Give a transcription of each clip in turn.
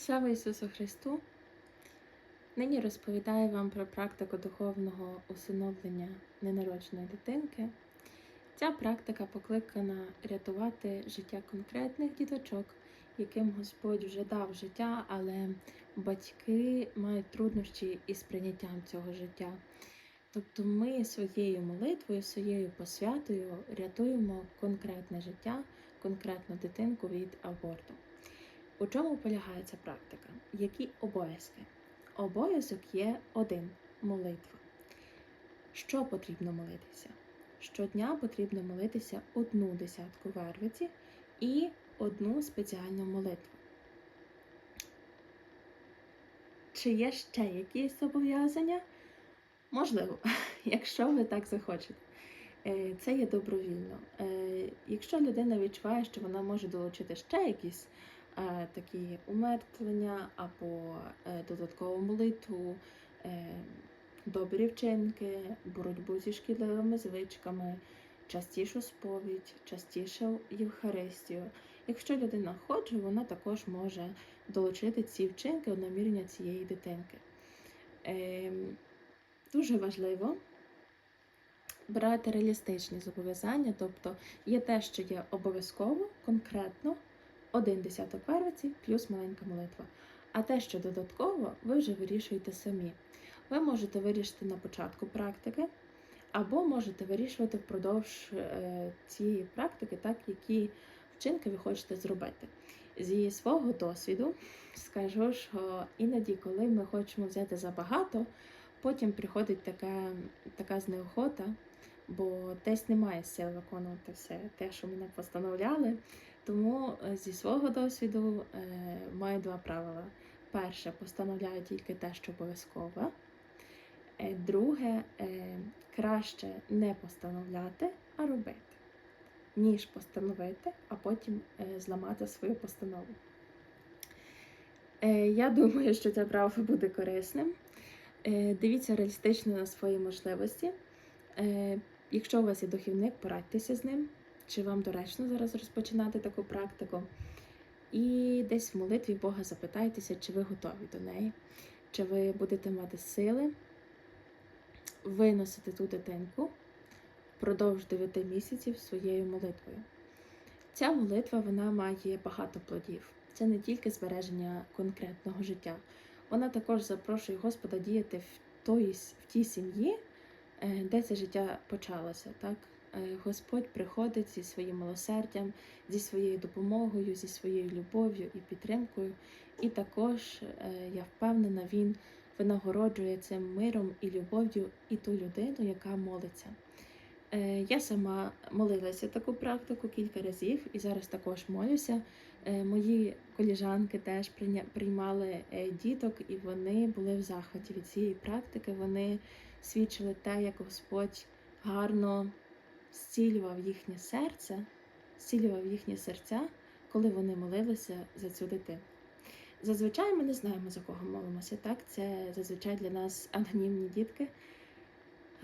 Слава Ісусу Христу! Нині розповідаю вам про практику духовного усиновлення ненародженої дитинки. Ця практика покликана рятувати життя конкретних діточок, яким Господь вже дав життя, але батьки мають труднощі із прийняттям цього життя. Тобто ми своєю молитвою, своєю посвятою рятуємо конкретне життя, конкретну дитинку від аборту. У чому полягає ця практика? Які обов'язки? Обов'язок є один молитва. Що потрібно молитися? Щодня потрібно молитися одну десятку вервиці і одну спеціальну молитву. Чи є ще якісь зобов'язання? Можливо, якщо ви так захочете. Е, Це є добровільно. Е, Якщо людина відчуває, що вона може долучити ще якісь такі умертвлення або е, додаткову молитву, е, добрі вчинки, боротьбу зі шкідливими звичками, частішу сповідь, частіше Євхаристію. Якщо людина хоче, вона також може долучити ці вчинки у намірення цієї дитинки. Е, Дуже важливо брати реалістичні зобов'язання, тобто є те, що є обов'язково, конкретно один десяток вервиці плюс маленька молитва. А те, що додатково, ви вже вирішуєте самі. Ви можете вирішити на початку практики, або можете вирішувати впродовж е, цієї практики, так які вчинки ви хочете зробити. Зі свого досвіду скажу, що іноді, коли ми хочемо взяти забагато, потім приходить така, така знеохота, бо десь немає сил виконувати все те, що мене постановляли. Тому е, зі свого досвіду е, маю два правила. Перше, постановляю тільки те, що обов'язкове. Е, Друге, краще не постановляти, а робити, ніж постановити, а потім зламати свою постанову. Я думаю, що це правило буде корисним. Дивіться реалістично на свої можливості. Якщо у вас є духівник, порадьтеся з ним, чи вам доречно зараз розпочинати таку практику. І десь в молитві Бога запитайтеся, чи ви готові до неї, чи ви будете мати сили виносити ту дитинку впродовж 9 місяців своєю молитвою. Ця молитва вона має багато плодів. Це не тільки збереження конкретного життя, вона також запрошує Господа діяти в той, в тій сім'ї, е, де це життя почалося. Так? Е, Господь приходить зі своїм милосердям, зі своєю допомогою, зі своєю любов'ю і підтримкою. І також, е, я впевнена, Він винагороджує цим миром і любов'ю і ту людину, яка молиться. Е, Я сама молилася таку практику кілька разів і зараз також молюся. Мої коліжанки теж приймали діток, і вони були в захваті від цієї практики. Вони свідчили те, як Господь гарно зцілював їхнє серце, зцілював їхні серця, коли вони молилися за цю дитину. Зазвичай ми не знаємо, за кого молимося. Так, це зазвичай для нас анонімні дітки.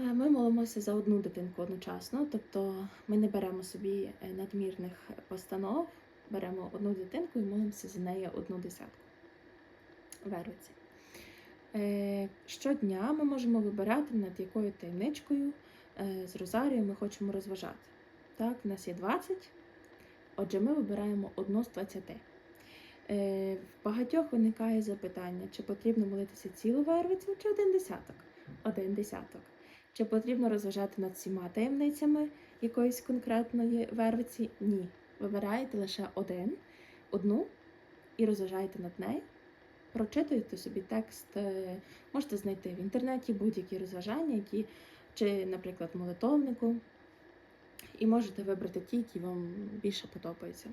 Е, Ми молимося за одну дитинку одночасно, тобто ми не беремо собі е, надмірних постанов, беремо одну дитинку і молимося за неї одну десятку вервиці. Е, Щодня ми можемо вибирати, над якою таємничкою з Розарією ми хочемо розважати. Так, у нас є 20, отже, ми вибираємо одну з 20. Е, В багатьох виникає запитання, чи потрібно молитися цілу вервицю, чи один десяток. Один десяток. Чи потрібно розважати над всіма таємницями якоїсь конкретної вервиці? Ні. Вибираєте лише один, одну і розважаєте над нею. Прочитуєте собі текст, е, можете знайти в інтернеті будь-які розважання, які, чи, наприклад, молитовнику, і можете вибрати ті, які вам більше подобаються.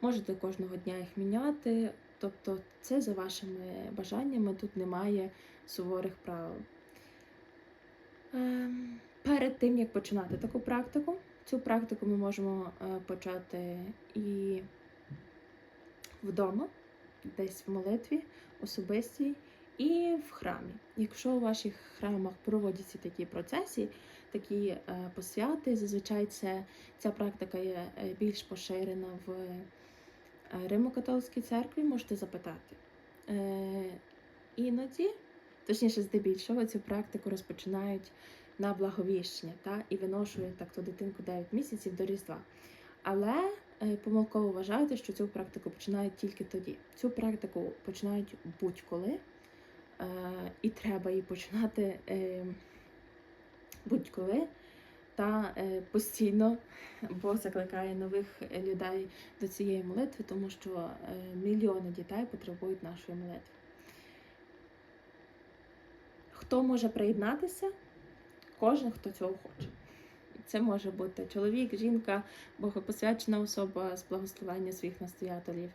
Можете кожного дня їх міняти, тобто це за вашими бажаннями, тут немає суворих правил. Ем, Перед тим, як починати таку практику, цю практику ми можемо е, почати і вдома, десь в молитві, особистій, і в храмі. Якщо у ваших храмах проводяться такі процесі, такі е, посвяти, зазвичай це, ця практика є е, більш поширена в е, Римо-католицькій церкві, можете запитати. Іноді, точніше, здебільшого, цю практику розпочинають на благовіщення та, і виношують так ту дитинку 9 місяців до Різдва. Але помилково вважаєте, що цю практику починають тільки тоді. Цю практику починають будь-коли, і треба її починати е, будь-коли та е, постійно, бо закликає нових людей до цієї молитви, тому що е, мільйони дітей потребують нашої молитви. Хто може приєднатися? Кожен, хто цього хоче. Це може бути чоловік, жінка, богопосвячена особа з благословення своїх настоятелів.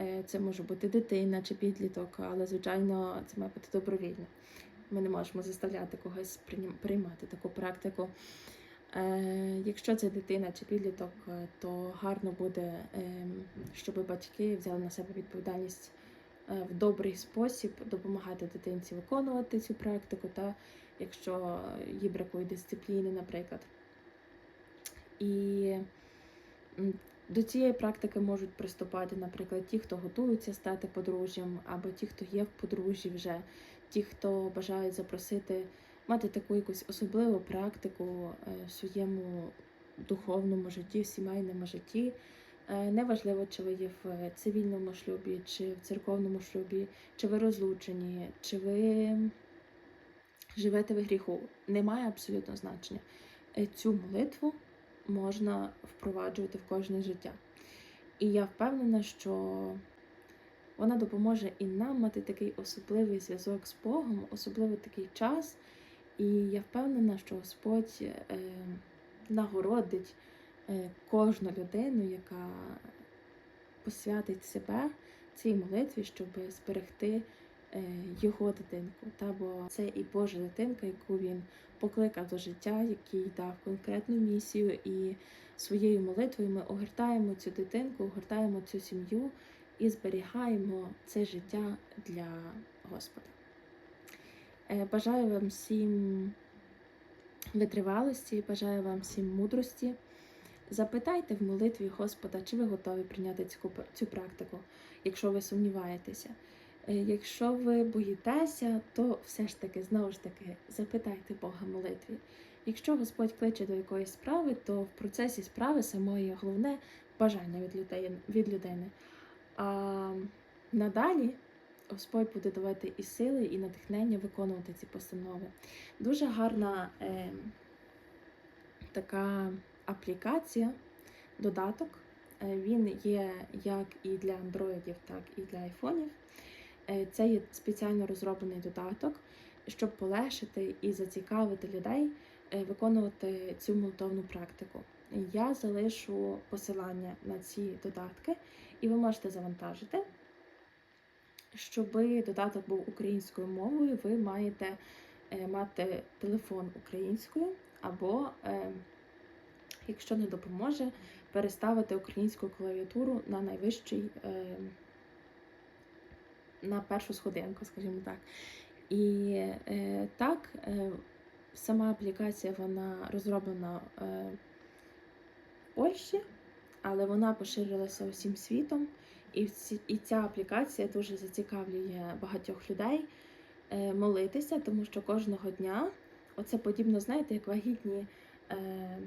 Е, Це може бути дитина чи підліток, але звичайно це має бути добровільно. Ми не можемо заставляти когось приймати таку практику. Е, Якщо це дитина чи підліток, е, то гарно буде, ем, щоб батьки взяли на себе відповідальність в добрий спосіб допомагати дитинці виконувати цю практику, та якщо їй бракує дисципліни, наприклад. І до цієї практики можуть приступати, наприклад, ті, хто готуються стати подружжям, або ті, хто є в подружжі вже, ті, хто бажають запросити, мати таку якусь особливу практику е, в своєму духовному житті, в сімейному житті. Е, Неважливо, чи ви є в цивільному шлюбі, чи в церковному шлюбі, чи ви розлучені, чи ви живете в гріху. Немає абсолютно значення. Е, Цю молитву можна впроваджувати в кожне життя. І я впевнена, що вона допоможе і нам мати такий особливий зв'язок з Богом, особливо такий час. І я впевнена, що Господь е, нагородить е, кожну людину, яка посвятить себе цій молитві, щоб зберегти його дитинку. Та бо це і Божа дитинка, яку він покликав до життя, який дав конкретну місію, і своєю молитвою ми огортаємо цю дитинку, огортаємо цю сім'ю і зберігаємо це життя для Господа. Е, Бажаю вам всім витривалості, бажаю вам всім мудрості. Запитайте в молитві Господа, чи ви готові прийняти цю практику, якщо ви сумніваєтеся. Е, Якщо ви боїтеся, то все ж таки, знову ж таки, запитайте Бога молитві. Якщо Господь кличе до якоїсь справи, то в процесі справи самої головне бажання від людей, від людини. А надалі Господь буде давати і сили, і натхнення виконувати ці постанови. Дуже гарна е, така аплікація, додаток. Е, Він є як і для андроїдів, так і для айфонів. Е, Це є спеціально розроблений додаток, щоб полегшити і зацікавити людей е, виконувати цю молитовну практику. Я залишу посилання на ці додатки, і ви можете завантажити. Щоб додаток був українською мовою, ви маєте е, мати телефон українською, або, якщо не допоможе, переставити українську клавіатуру на найвищий, на першу сходинку, скажімо так. І е, так, е, сама аплікація вона розроблена е, в Польщі, але вона поширилася усім світом. І, ці, і ця аплікація дуже зацікавлює багатьох людей е, молитися, тому що кожного дня оце подібно, знаєте, як вагітні е,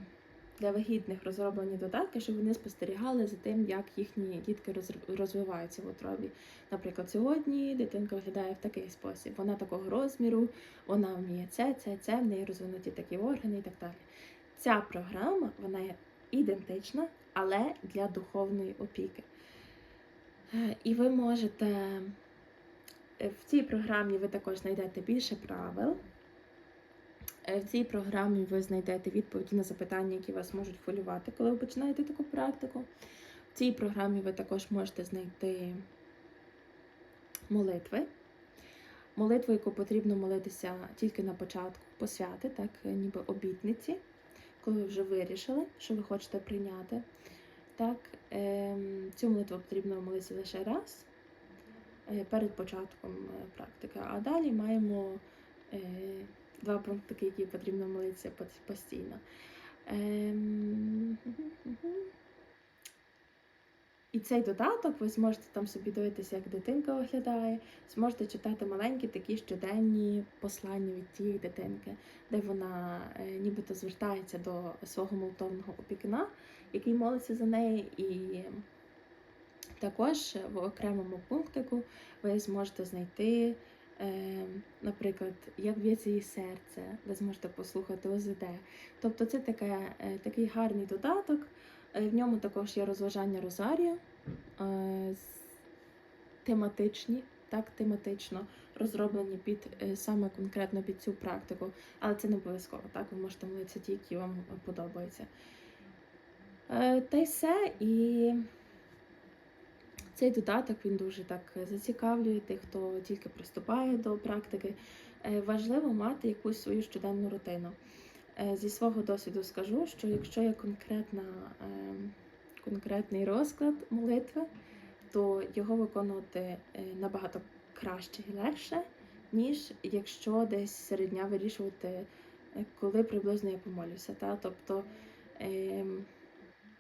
для вагітних розроблені додатки, щоб вони спостерігали за тим, як їхні дітки розвиваються в утробі. Наприклад, сьогодні дитинка виглядає в такий спосіб. Вона такого розміру, вона вміє це, це, це, в неї розвинуті такі органи і так далі. Ця програма вона є ідентична, але для духовної опіки. Е, І ви можете е, в цій програмі ви також знайдете більше правил. Е, В цій програмі ви знайдете відповіді на запитання, які вас можуть хвилювати, коли ви починаєте таку практику. В цій програмі ви також можете знайти молитви. Молитву, яку потрібно молитися тільки на початку посвяти, так е, ніби обітниці, коли ви вже вирішили, що ви хочете прийняти. Так, ем, цю молитву потрібно молитися лише раз е, перед початком практики. А далі маємо два пункти, які потрібно молитися постійно. Ем, І цей додаток ви зможете там собі дивитися, як дитинка виглядає, зможете читати маленькі такі щоденні послання від тієї дитинки, де вона е, нібито звертається до свого молитовного опікуна, який молиться за неї. І також в окремому пунктику ви зможете знайти, наприклад, як б'ється її серце, ви зможете послухати ОЗД. Тобто це таке, е, такий гарний додаток. Е, В ньому також є розважання Розарію, е, тематичні, так, тематично розроблені під саме конкретно під цю практику, але це не обов'язково, так, ви можете молитися ті, які вам подобаються. Та й все. І цей додаток він дуже так зацікавлює тих, хто тільки приступає до практики. Е, Важливо мати якусь свою щоденну рутину. Е, Зі свого досвіду скажу, що якщо є конкретна, е, конкретний розклад молитви, то його виконувати е, набагато краще і легше, ніж якщо десь серед дня вирішувати, е, коли приблизно я помолюся. Та? Тобто, е,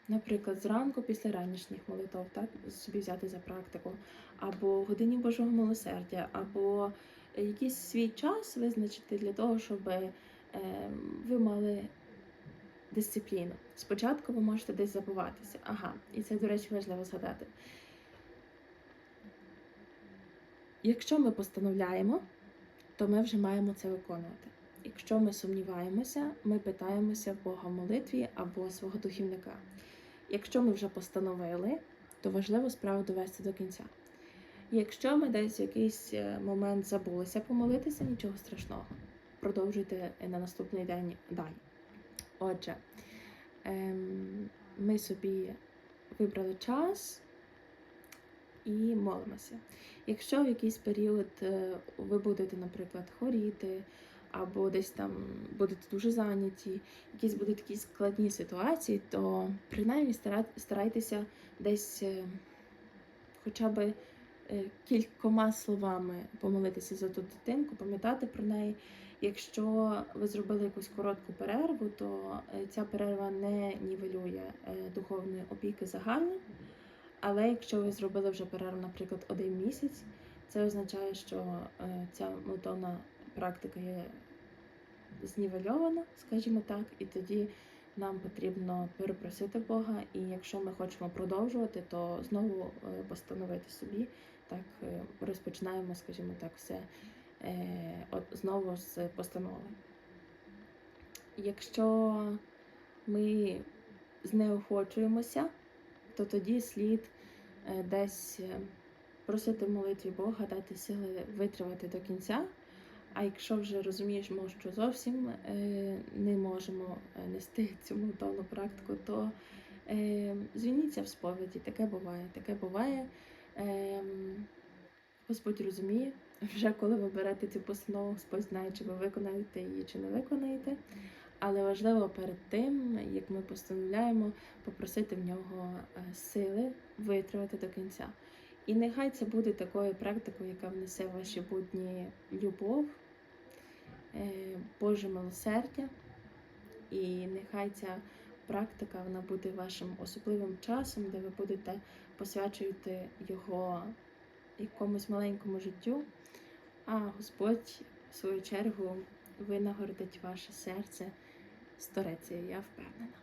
наприклад, зранку після ранішніх молитв, так, собі взяти за практику, або годині Божого милосердя, або якийсь свій час визначити для того, щоб е, ви мали дисципліну. Спочатку ви можете десь забуватися. Ага, і це, до речі, важливо згадати. Якщо ми постановляємо, то ми вже маємо це виконувати. Якщо ми сумніваємося, ми питаємося в Бога в молитві або свого духівника. Якщо ми вже постановили, то важливо справу довести до кінця. Якщо ми десь в якийсь е, момент забулися помолитися, нічого страшного. Продовжуйте на наступний день далі. Отже, ем, ми собі вибрали час і молимося. Якщо в якийсь період е, ви будете, наприклад, хворіти, або десь там будете дуже зайняті, якісь будуть такі складні ситуації, то принаймні старайтеся десь е, хоча б е, кількома словами помолитися за ту дитинку, пам'ятати про неї. Якщо ви зробили якусь коротку перерву, то е, ця перерва не нівелює духовної опіки загально. Але якщо ви зробили вже перерву, наприклад, один місяць, це означає, що ця молитовна практика є знівельована, скажімо так, і тоді нам потрібно перепросити Бога. І якщо ми хочемо продовжувати, то знову е, постановити собі, так е, розпочинаємо, скажімо так, все е, знову з постанови. Якщо ми знеохочуємося, то тоді слід десь просити молитві Бога, дати сили витривати до кінця. А якщо вже розуміємо, що зовсім е, не можемо е, нести цю молитовну практику, то е, звільніться в сповіді. Таке буває. Таке буває. Господь розуміє, вже коли ви берете цю постанову, Господь знає, чи ви виконаєте її, чи не виконаєте. Але важливо перед тим, як ми постановляємо, попросити в нього сили витримати до кінця. І нехай це буде такою практикою, яка внесе в ваші будні любов, Боже милосердя. І нехай ця практика вона буде вашим особливим часом, де ви будете посвячувати його якомусь маленькому життю, а Господь, в свою чергу, винагородить ваше серце стореться, я впевнена.